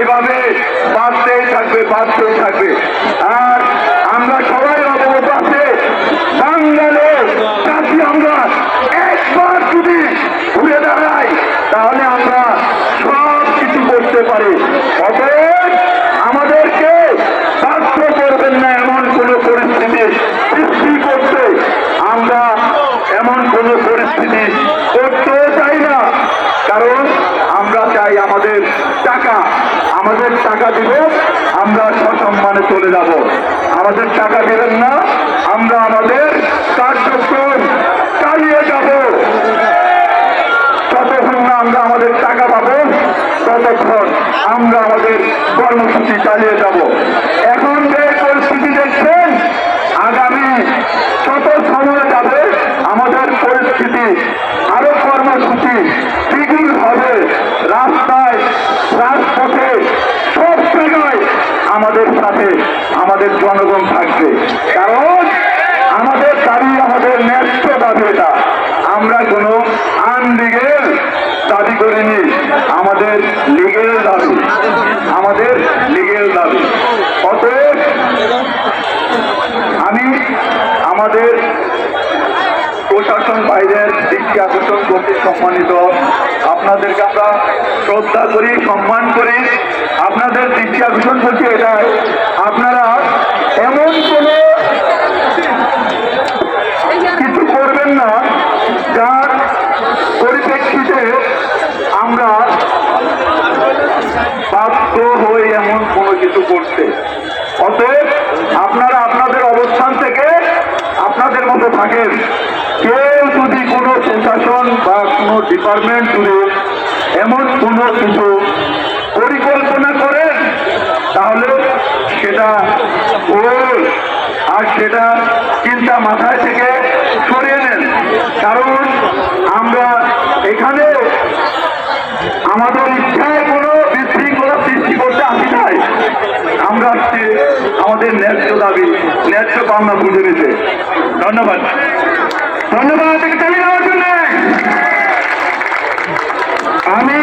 এভাবে বাঁচতেই থাকবে বাঁচতেই থাকবে। আর আমরা সবাই অবগত আছে বাঙালে চাষি আমরা একবার যদি ঘুরে দাঁড়াই, তাহলে আমরা সব কিছু করতে পারি। অতএব আমাদেরকে বাধ্য করবেন না এমন কোন পরিস্থিতি সৃষ্টি করতে। আমরা এমন কোন পরিস্থিতি করতে আমাদের টাকা দিব, আমরা সসম্মানে চলে যাব। আমাদের টাকা দেবেন না, আমরা আমাদের কার্যক্রম চালিয়ে যাব। যতক্ষণ না আমরা আমাদের টাকা পাবো, ততক্ষণ আমরা আমাদের কর্মসূচি চালিয়ে যাব। এখন যে পরিস্থিতি দেখছেন, আগামী কত সময় যাবে, আমাদের পরিস্থিতি, আরও কর্মসূচি দ্বিগুণ হবে। রাস্তায় সাথে আমাদের জনগণ থাকবে। কারণ আমাদের দাবি, আমাদের ন্যায্য দাবি এটা। আমরা কোনো আনলিগেল দাবি করিনি। আমাদের লিগেল দাবি। আমাদের লিগেল দাবি। অতএব আমি আমাদের প্রশাসন বাইরের দৃষ্টি আকর্ষণ করতে সম্মানিত। আপনাদেরকে আমরা শ্রদ্ধা করি, সম্মান করি। আপনাদের দৃষ্টি আকর্ষণ করছি এটাই আপনারা এমন কোনো কিছু করবেন না, যার পরিপ্রেক্ষিতে আমরা বাধ্য হই এমন কোনো কিছু করতে। অতএব আপনারা আপনাদের অবস্থান থেকে আপনাদের মতো থাকেন। কেউ যদি কোনো প্রশাসন বা কোনো ডিপার্টমেন্ট জুড়ে এমন কোনো কিছু পরিকল্পনা করেন তাহলে সেটা ওই আর সেটা চিন্তা মাথায় থেকে সরিয়ে নেন। কারণ আমরা এখানে আমাদের ইচ্ছায় কোনো বিশৃঙ্খলা সৃষ্টি করতে আসি নাই। আমরা আসছি আমাদের ন্যায্য দাবি, ন্যায্য পাওনা বুঝে নিতে। ধন্যবাদ। ধন্যবাদ জন্য আমি